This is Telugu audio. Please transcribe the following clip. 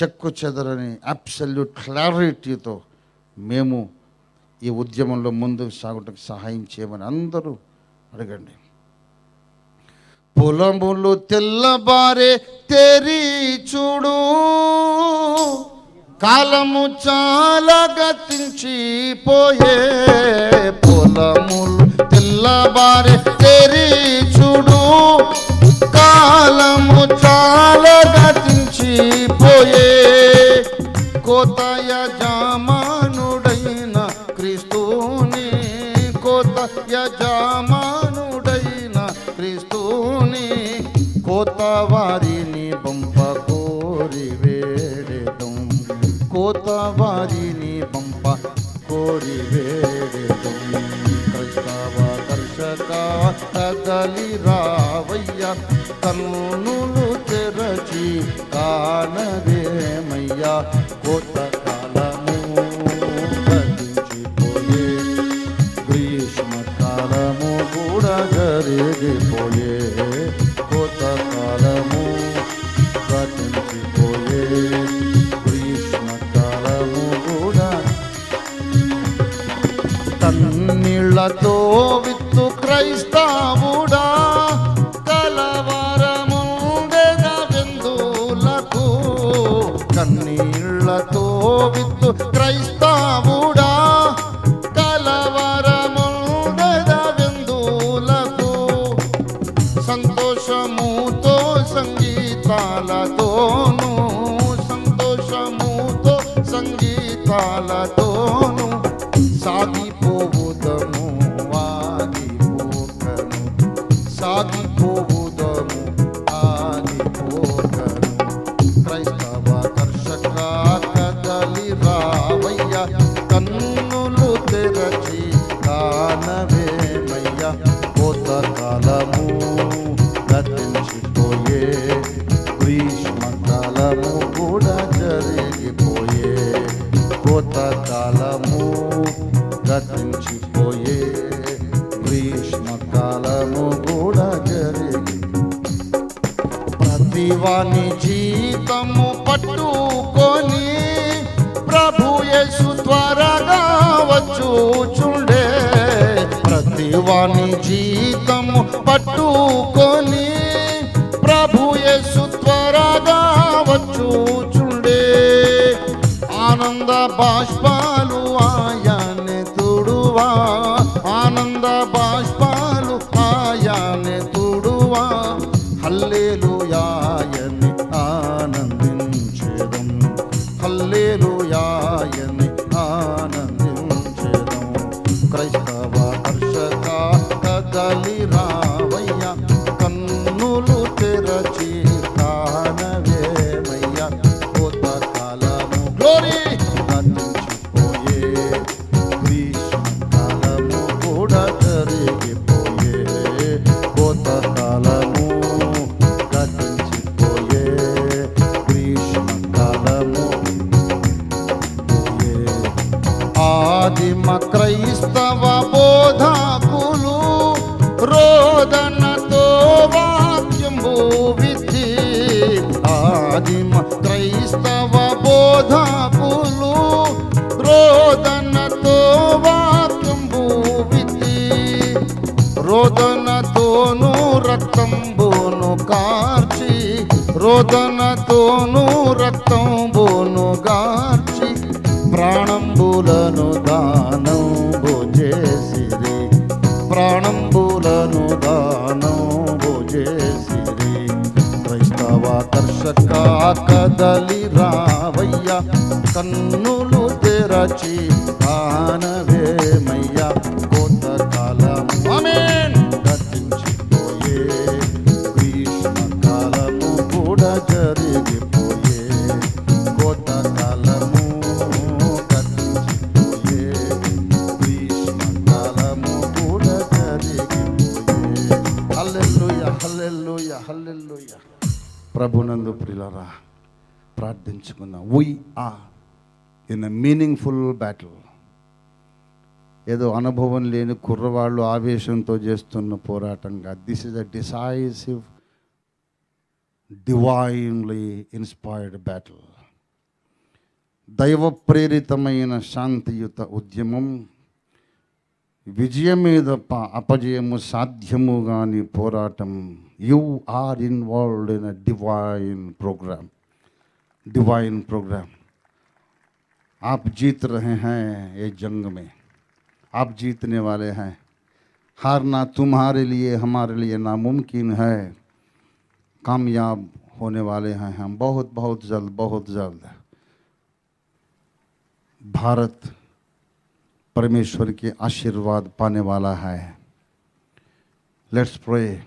చెక్కు చెదరని అబ్సల్యూట్ క్లారిటీతో మేము ఈ ఉద్యమంలో ముందుకు సాగుటకు సహాయం చేయమని అందరూ అడగండి. పొలములు తెల్లబారే తెరి చూడు కాలము చాలా గతించిపోయే పోయే కోతయ యజమానుడైన క్రీస్తుని కోతయ యజమానుడైన క్రీస్తుని కోత వారిని పంప కోరి వేడెదం కోత వారిని పంప కోరి వేడెదం. క్రైస్తవ దర్శక తగలి రావయ్య కన్నులు తెరచి కానవేమయ్యా కోత కాలము గతించిపోయే గ్రీష్మ కాలము కూడా జరిగిపోయే కోత కాలము గతించిపోయే సంతోషముతో సంగీతాలతోను సాగిపోవుదము ఆగిపోకను. సాగిపోవుదము ఆగిపోకను. క్రైస్తవ కర్షక కదలి రావయ్య కన్నులు తెరచి కానవేమయ్య పోతగా కోత గతించిపోయే గ్రీష్మకాలము కూడా జరిగి ప్రతివాని జీతము పట్టుకొని ప్రభు యేసు త్వరగా వచ్చుచుండే ప్రతివాని జీతము పట్టుకొని బాష్పాలు ఆయనే తుడువా? ఆనంద బాష్పాలు ఆయనే తుడువా? హల్లేలుయాయని ఆనందించేదం హల్లేలుయాయని ఆదిమ క్రైస్తవ బోధకులు రోదనతో వాక్యంబు విధి. ఆదిమ క్రైస్తవ బోధకులు రోదనతో వాక్యంబు విధి. రోదనతోను రక్తంబును కార్చి రోదనతోను రక్తంబును గార్చి. ప్రాణంబులను దానం చేసిరి. ప్రాణంబులను దానం చేసిరి. క్రైస్తవ దర్శక కదలి రావయ్య కన్నులు తెరచి ఆనవేమయ్య ప్రభునందు ప్రిలరా ప్రార్థించుకుందాం. We are in a meaningful battle ఏదో అనుభవం లేని కుర్రవాళ్ళు ఆవేశంతో చేస్తున్న పోరాటంగా. This is a decisive divinely inspired battle దైవ ప్రేరితమైన శాంతియుత ఉద్యమం విజయమే తప్ప అపజయము సాధ్యము కాని పోరాటం you are involved in a divine programme divine programme आप जीत रहे हैं ये जंग में आप जीतने वाले हैं हारना तुम्हारे लिए हमारे लिए नामुमकिन है कामयाब होने वाले हैं हम बहुत बहुत जल्द बहुत जल्द भारत परमेश्वर के आशीर्वाद पाने वाला है। Let's pray